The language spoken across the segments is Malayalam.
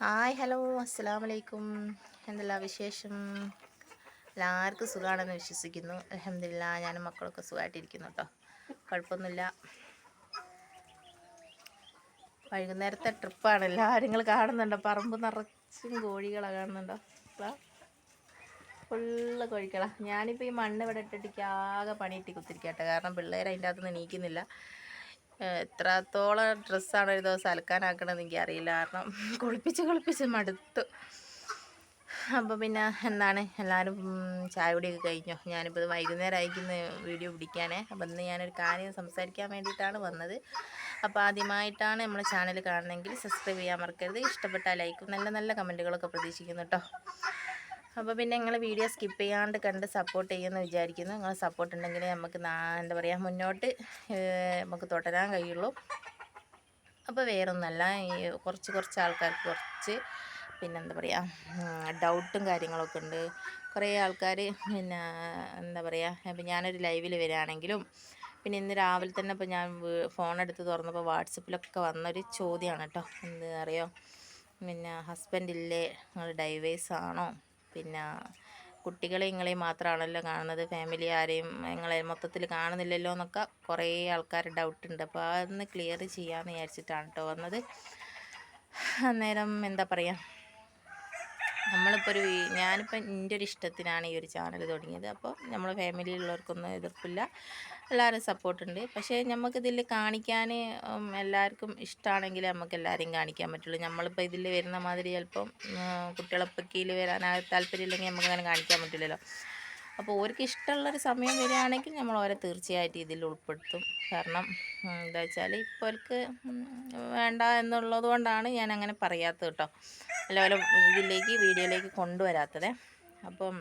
ഹായ് ഹലോ അസ്സാം വലൈക്കും എന്തെല്ലാ വിശേഷം? എല്ലാവർക്കും സുഖമാണെന്ന് വിശ്വസിക്കുന്നു. അലഹമില്ല ഞാനും മക്കളൊക്കെ സുഖമായിട്ടിരിക്കുന്നു കേട്ടോ കുഴപ്പമൊന്നുമില്ല. വൈകുന്നേരത്തെ ട്രിപ്പാണ്. എല്ലാവരും നിങ്ങൾ കാണുന്നുണ്ടോ. പറമ്പ് നിറച്ചും കോഴികളാണ് കാണുന്നുണ്ടോ. ഫുള്ള് കോഴിക്കളാണ് ഞാനിപ്പോൾ ഈ മണ്ണ് ഇവിടെ ഇട്ടിട്ട് ആകെ പണിയിട്ട് കുത്തിരിക്കട്ടെ കാരണം പിള്ളേർ അതിന്റെ അകത്തുനിന്ന് നീക്കുന്നില്ല എത്രത്തോളം ഡ്രസ്സാണ് ഒരു ദിവസം അലക്കാനാക്കണമെന്ന് എനിക്ക് അറിയില്ല കാരണം കുളിപ്പിച്ച് കുളിപ്പിച്ച് മടുത്തു. അപ്പോൾ പിന്നെ എന്താണ്? എല്ലാവരും ചായ കുടിയൊക്കെ കഴിഞ്ഞു? ഞാനിപ്പോൾ ഇത് വൈകുന്നേരം അയക്കുന്ന വീഡിയോ പിടിക്കാനേ. അപ്പോൾ ഇന്ന് ഞാനൊരു കാര്യം സംസാരിക്കാൻ വേണ്ടിയിട്ടാണ് വന്നത്. അപ്പോൾ ആദ്യമായിട്ടാണ് നമ്മൾ ചാനൽ കാണണമെങ്കിൽ സബ്സ്ക്രൈബ് ചെയ്യാൻ മറക്കരുത്. ഇഷ്ടപ്പെട്ട ലൈക്കും നല്ല നല്ല കമന്റുകളൊക്കെ പ്രതീക്ഷിക്കുന്നു കേട്ടോ അപ്പോൾ പിന്നെ നിങ്ങൾ വീഡിയോ സ്കിപ്പ് ചെയ്യാണ്ട് കണ്ട് സപ്പോർട്ട് ചെയ്യുമെന്ന് വിചാരിക്കുന്നു. നിങ്ങൾ സപ്പോർട്ട് ഉണ്ടെങ്കിൽ നമുക്ക് എന്താ പറയുക മുന്നോട്ട് നമുക്ക് തുടരാൻ കഴിയുള്ളൂ. അപ്പോൾ വേറൊന്നല്ല ഈ കുറച്ച് കുറച്ച് ആൾക്കാർക്ക് കുറച്ച് പിന്നെ എന്താ പറയുക ഡൗട്ടും കാര്യങ്ങളൊക്കെ ഉണ്ട്. കുറേ ആൾക്കാർ പിന്നെ എന്താ പറയുക ഇപ്പം ഞാനൊരു ലൈവിൽ വരികയാണെങ്കിലും പിന്നെ ഇന്ന് രാവിലെ തന്നെ ഇപ്പോൾ ഞാൻ ഫോൺ എടുത്ത് തുറന്നപ്പോൾ വാട്സപ്പിലൊക്കെ വന്നൊരു ചോദ്യമാണ് കേട്ടോ എന്താ അറിയോ പിന്നെ ഹസ്ബൻഡ് ഇല്ലേ? നിങ്ങൾ ഡൈവേഴ്സ് ആണോ? പിന്നെ കുട്ടികളെ നിങ്ങളെ മാത്രമാണല്ലോ കാണുന്നത്. ഫാമിലി ആരെയും നിങ്ങളെ മൊത്തത്തിൽ കാണുന്നില്ലല്ലോ എന്നൊക്കെ കുറേ ആൾക്കാർ ഡൗട്ട് ഉണ്ട്. അപ്പോൾ അതൊന്ന് ക്ലിയർ ചെയ്യാമെന്ന് വിചാരിച്ചിട്ടാണ് കേട്ടോ വന്നത്. അന്നേരം എന്താ പറയുക നമ്മളിപ്പോൾ ഒരു ഞാനിപ്പോൾ എന്റെ ഒരു ഇഷ്ടത്തിനാണ് ഈ ഒരു ചാനൽ തുടങ്ങിയത്. അപ്പോൾ നമ്മൾ ഫാമിലിയിലുള്ളവർക്കൊന്നും എതിർപ്പില്ല. എല്ലാവരും സപ്പോർട്ടുണ്ട്. പക്ഷേ നമുക്കിതിൽ കാണിക്കാൻ എല്ലാവർക്കും ഇഷ്ടമാണെങ്കിൽ നമുക്ക് എല്ലാവരെയും കാണിക്കാൻ പറ്റുള്ളൂ. നമ്മളിപ്പോൾ ഇതിൽ വരുന്ന മാതിരി ചിലപ്പം കുട്ടികളെപ്പക്കയിൽ വരാൻ താല്പര്യമില്ലെങ്കിൽ നമുക്ക് അങ്ങനെ കാണിക്കാൻ പറ്റില്ലല്ലോ. അപ്പോൾ ഓർക്ക് ഇഷ്ടമുള്ളൊരു സമയം വരികയാണെങ്കിൽ നമ്മൾ അവരെ തീർച്ചയായിട്ടും ഇതിൽ ഉൾപ്പെടുത്തും. കാരണം എന്താ വെച്ചാൽ ഇപ്പോൾ അവർക്ക് വേണ്ട എന്നുള്ളത് കൊണ്ടാണ് ഞാൻ അങ്ങനെ പറയാത്തത് കേട്ടോ. അല്ല ഇതിലേക്ക് വീഡിയോയിലേക്ക് കൊണ്ടുവരാത്തത്. അപ്പം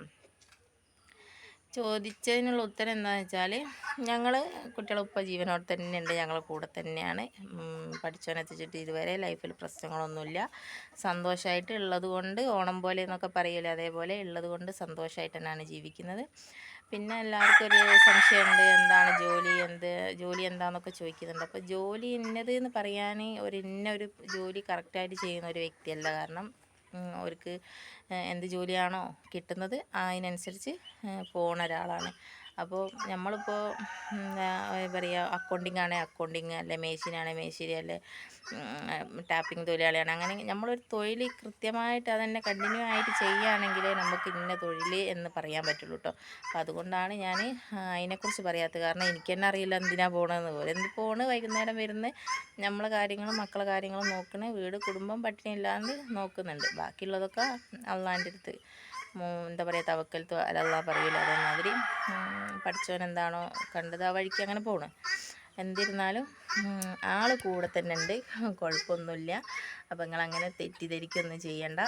ചോദിച്ചതിനുള്ള ഉത്തരം എന്താണെന്ന് വെച്ചാൽ ഞങ്ങൾ കുട്ടികളെ ഉപ്പ ജീവനോട് തന്നെ ഉണ്ട് ഞങ്ങളെ കൂടെ തന്നെയാണ്. പഠിച്ചവനെത്തിച്ചിട്ട് ഇതുവരെ ലൈഫിൽ പ്രശ്നങ്ങളൊന്നുമില്ല. സന്തോഷമായിട്ട് ഉള്ളത് കൊണ്ട് ഓണം പോലെ എന്നൊക്കെ പറയില്ലേ അതേപോലെ ഉള്ളത് കൊണ്ട് സന്തോഷമായിട്ട് തന്നെയാണ് ജീവിക്കുന്നത്. പിന്നെ എല്ലാവർക്കും ഒരു സംശയമുണ്ട് എന്താണ് ജോലി എന്ത് ജോലി എന്താണെന്നൊക്കെ ചോദിക്കുന്നുണ്ട്. അപ്പോൾ ജോലി ഇന്നത് എന്ന് പറയാൻ ഒരു ഇന്ന ഒരു ജോലി കറക്റ്റായിട്ട് ചെയ്യുന്ന ഒരു വ്യക്തിയല്ല കാരണം അവർക്ക് എന്ത് ജോലിയാണോ കിട്ടുന്നത് അതിനനുസരിച്ച് പോണ ഒരാളാണ്. അപ്പോൾ നമ്മളിപ്പോൾ പറയുക അക്കൗണ്ടിങ് ആണെങ്കിൽ അക്കൗണ്ടിങ് അല്ലെ മേശിനാണെങ്കിൽ മേശിരി അല്ലെ ടാപ്പിംഗ് തൊഴിലാളിയാണ്. അങ്ങനെ നമ്മളൊരു തൊഴിൽ കൃത്യമായിട്ട് അതന്നെ കണ്ടിന്യൂ ആയിട്ട് ചെയ്യുകയാണെങ്കിൽ നമുക്ക് ഇന്ന തൊഴിൽ എന്ന് പറയാൻ പറ്റുള്ളൂ കേട്ടോ അപ്പോൾ അതുകൊണ്ടാണ് ഞാൻ അതിനെക്കുറിച്ച് പറയാത്തത്. കാരണം എനിക്ക് തന്നെ അറിയില്ല എന്തിനാണ് പോകണമെന്ന് പോലെ എന്ത് പോണ്? വൈകുന്നേരം വരുന്ന നമ്മളെ കാര്യങ്ങളും മക്കളെ കാര്യങ്ങളും നോക്കണേ. വീട് കുടുംബം പട്ടിണി ഇല്ലാണ്ട് നോക്കുന്നുണ്ട്. ബാക്കിയുള്ളതൊക്കെ അള്ളാന്റെ അടുത്ത് എന്താ പറയുക തവക്കലത്ത് അല്ലാ പറയില്ല അതേമാതിരി. പഠിച്ചവൻ എന്താണോ കണ്ടത് ആ വഴിക്ക് അങ്ങനെ പോകണം എന്നിരുന്നാലും ആൾ കൂടെ തന്നെ ഉണ്ട്. കുഴപ്പമൊന്നുമില്ല. അപ്പോൾ നിങ്ങളങ്ങനെ തെറ്റിദ്ധരിക്കൊന്നും ചെയ്യണ്ട.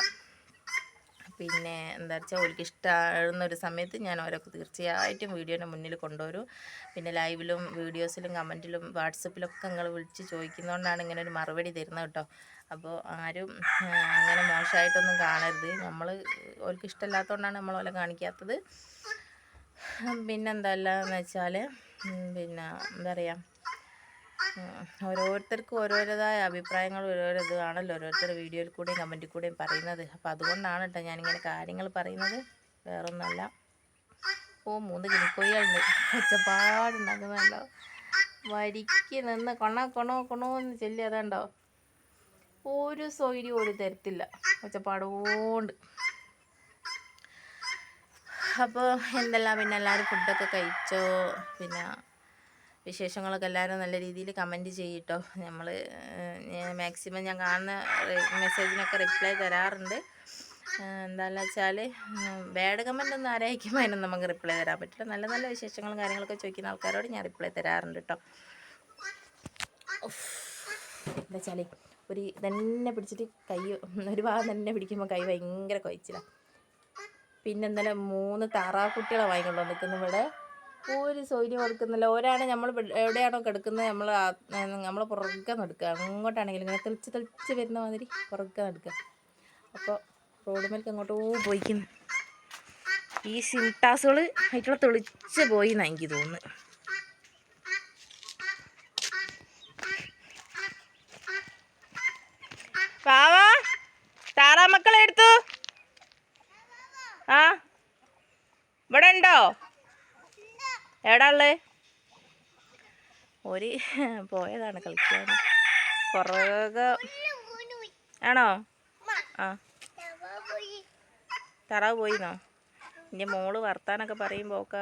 പിന്നെ എന്താ വെച്ചാൽ ഓർക്ക് ഇഷ്ടമാകുന്ന ഒരു സമയത്ത് ഞാൻ ഓരോക്കെ തീർച്ചയായിട്ടും വീഡിയോന്റെ മുന്നിൽ കൊണ്ടുവരും. പിന്നെ ലൈവിലും വീഡിയോസിലും കമന്റിലും വാട്സപ്പിലൊക്കെ നിങ്ങൾ വിളിച്ച് ചോദിക്കുന്നതുകൊണ്ടാണ് ഇങ്ങനെ ഒരു മറുപടി തരുന്നത് കേട്ടോ. അപ്പോൾ ആരും അങ്ങനെ മോശമായിട്ടൊന്നും കാണരുത്. നമ്മൾ ഓർക്ക് ഇഷ്ടമില്ലാത്തതുകൊണ്ടാണ് നമ്മൾ ഓലെ കാണിക്കാത്തത്. പിന്നെന്തല്ലാന്ന് വെച്ചാൽ പിന്നെ എന്താ പറയുക ഓരോരുത്തർക്കും ഓരോരുതായ അഭിപ്രായങ്ങൾ ഓരോരോ ഇതാണല്ലോ ഓരോരുത്തർ വീഡിയോയിൽ കൂടെയും കമന്റിൽ കൂടെയും പറയുന്നത്. അപ്പോൾ അതുകൊണ്ടാണ് കേട്ടോ ഞാനിങ്ങനെ കാര്യങ്ങൾ പറയുന്നത്. വേറൊന്നല്ല ഓ മൂന്ന് കിനിക്കോയികളുണ്ട് ഒച്ചപ്പാടുണ്ടാക്കുന്നുണ്ടോ വരിക്ക് നിന്ന് കൊണ കൊണോ കൊണോ എന്ന് ചൊല്ലി അതുണ്ടോ? ഒരു സൗകര്യം ഒരു തരത്തില്ല. ഒച്ചപ്പാടുകൊണ്ട് അപ്പോൾ എന്തെല്ലാം പിന്നെ എല്ലാവരും ഫുഡൊക്കെ കഴിച്ചോ? പിന്നെ വിശേഷങ്ങളൊക്കെ എല്ലാവരും നല്ല രീതിയിൽ കമന്റ് ചെയ്യട്ടോ. നമ്മൾ മാക്സിമം ഞാൻ കാണുന്ന മെസ്സേജിനൊക്കെ റിപ്ലൈ തരാറുണ്ട്. എന്താണെന്ന് വെച്ചാൽ ബാഡ് കമന്റ് ഒന്നും ആരായിരിക്കുമ്പോൾ അതിനൊന്നും നമുക്ക് റിപ്ലൈ തരാൻ പറ്റില്ല. നല്ല നല്ല വിശേഷങ്ങളും കാര്യങ്ങളൊക്കെ ചോദിക്കുന്ന ആൾക്കാരോട് ഞാൻ റിപ്ലൈ തരാറുണ്ട് കേട്ടോ എന്താ വെച്ചാൽ ഒരു തന്നെ പിടിച്ചിട്ട് കൈ ഒരു ഭാഗം തന്നെ പിടിക്കുമ്പോൾ കൈ ഭയങ്കര കൊയച്ചിലാണ് പിന്നെ ഇന്നലെ മൂന്ന് താറാക്കുട്ടികളെ വാങ്ങിക്കൊണ്ടു നിൽക്കുന്നു ഇവിടെ. ഒരു സൗകര്യം കൊടുക്കുന്നില്ല. ഒരാണ് നമ്മൾ എവിടെയാണോ കിടക്കുന്നത് നമ്മൾ നമ്മൾ പുറകെ നടക്കുക. അങ്ങോട്ടാണെങ്കിലും ഇങ്ങനെ തെളിച്ച് തെളിച്ച് വരുന്ന മാതിരി പുറകെ നടക്കുക. അപ്പോൾ റോഡ് മേലേക്ക് അങ്ങോട്ടോ പോയിക്കുന്നു. ഈ സിംടാസുകൾ ആയിട്ടുള്ള തെളിച്ച് പോയി എന്നാണ് എനിക്ക് തോന്നുന്നു എവിടാ ഉള്ളത് ഒരു പോയതാണ് കളിക്കാൻ. പുറകെ ആണോ? ആ. തറാവ് പോയിന്നോ? എന്റെ മോൾ വർത്താനൊക്കെ പറയുമ്പോൾ ഒക്കെ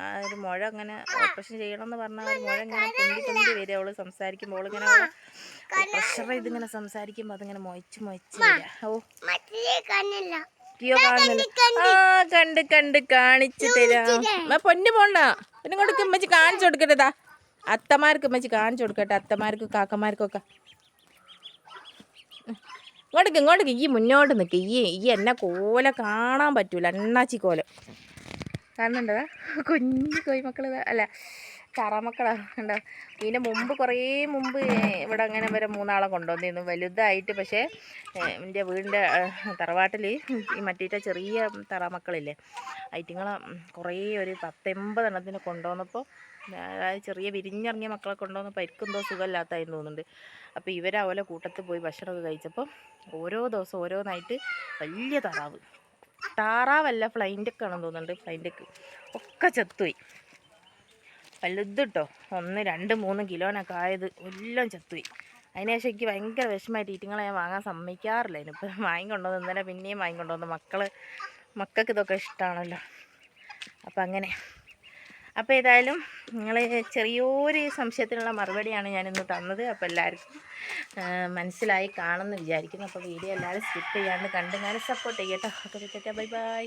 ആ ഒരു മുഴ അങ്ങനെ ഓപ്പറേഷൻ ചെയ്യണമെന്ന് പറഞ്ഞാൽ ഒരു മുഴ ഇങ്ങനെ പൊന്തി പൊന്തി വരിക അവൾ സംസാരിക്കുമ്പോൾ ഇങ്ങനെ പ്രഷർ ഇതിങ്ങനെ സംസാരിക്കുമ്പോൾ അതിങ്ങനെ മൊയച്ച് മൊയച്ച് വരിക ഓ. കാണുന്നില്ല. ആ കണ്ട് കണ്ട് കാണിച്ചു തരാം. പൊന്നു പോണ്ട. പിന്നെ ഇങ്ങോട്ട് ഉമ്മച്ചി കാണിച്ചു കൊടുക്കട്ടെതാ അത്തമാർക്ക് ഉമ്മച്ചി കാണിച്ചു കൊടുക്കട്ടെ അത്തമാർക്ക് കാക്കമാർക്കൊക്കെ ഇങ്ങോട്ടേക്ക് ഇങ്ങോട്ടേക്ക് ഈ മുന്നോട്ട് നിൽക്കുക ഈ ഈ എന്നെ കോല കാണാൻ പറ്റൂല അണ്ണാച്ചി കോല. കാണുന്നുണ്ടോ? കുഞ്ഞു കോയിമക്കൾ അല്ല. തറമക്കളാ. ഉണ്ടോ മുമ്പ് കുറേ മുമ്പ് ഇവിടെ അങ്ങനെ വരെ മൂന്നാളെ കൊണ്ടുവന്നിരുന്നു. വലുതായിട്ട് പക്ഷേ എന്റെ വീടിന്റെ തറവാട്ടിൽ ഈ മറ്റേ ചെറിയ തറമക്കളില്ലേ? ഐറ്റിങ്ങളെ കുറേ ഒരു എണ്ണത്തിന് കൊണ്ടുവന്നപ്പോൾ അതായത് ചെറിയ വിരിഞ്ഞിറങ്ങിയ മക്കളെ കൊണ്ടുവന്നപ്പോൾ അവർക്ക് എന്തോ സുഖമില്ലാത്തായിരുന്നു തോന്നുന്നുണ്ട്. അപ്പോൾ ഇവർ അവലെ കൂട്ടത്തിൽ പോയി ഭക്ഷണമൊക്കെ കഴിച്ചപ്പോൾ ഓരോ ദിവസം ഓരോന്നായിട്ട് വലിയ താറാവ്. താറാവല്ല ഫ്ലൈന്റെക്കെ ആണെന്ന് തോന്നുന്നുണ്ട്. ഫ്ലൈന്റെക്ക് ഒക്കെ ചത്തുപോയി. വലുത് കേട്ടോ ഒന്ന് രണ്ട് മൂന്ന് കിലോനൊക്കെ ആയത് എല്ലാം ചത്തുപോയി. അതിനുശേഷം എനിക്ക് ഭയങ്കര വിഷമമായിട്ട് ഈറ്റിങ്ങളെ ഞാൻ വാങ്ങാൻ സമ്മതിക്കാറില്ല. ഇനിയിപ്പോൾ വാങ്ങിക്കൊണ്ടുവന്ന് ഇന്നലെ പിന്നെയും വാങ്ങിക്കൊണ്ടുവന്ന് മക്കൾ മക്കൾക്ക് ഇതൊക്കെ ഇഷ്ടമാണല്ലോ അപ്പം അങ്ങനെ. അപ്പോൾ ഏതായാലും നിങ്ങൾ ചെറിയൊരു സംശയത്തിനുള്ള മറുപടിയാണ് ഞാനിന്ന് തന്നത്. അപ്പോൾ എല്ലാവർക്കും മനസ്സിലായി കാണുമെന്ന് വിചാരിക്കുന്നു. അപ്പോൾ വീഡിയോ എല്ലാവരും സ്കിപ്പ് ചെയ്യാണ്ട് കണ്ട് ഞാൻ സപ്പോർട്ട് ചെയ്യട്ടോ ഓക്കെ ബൈ ബൈ.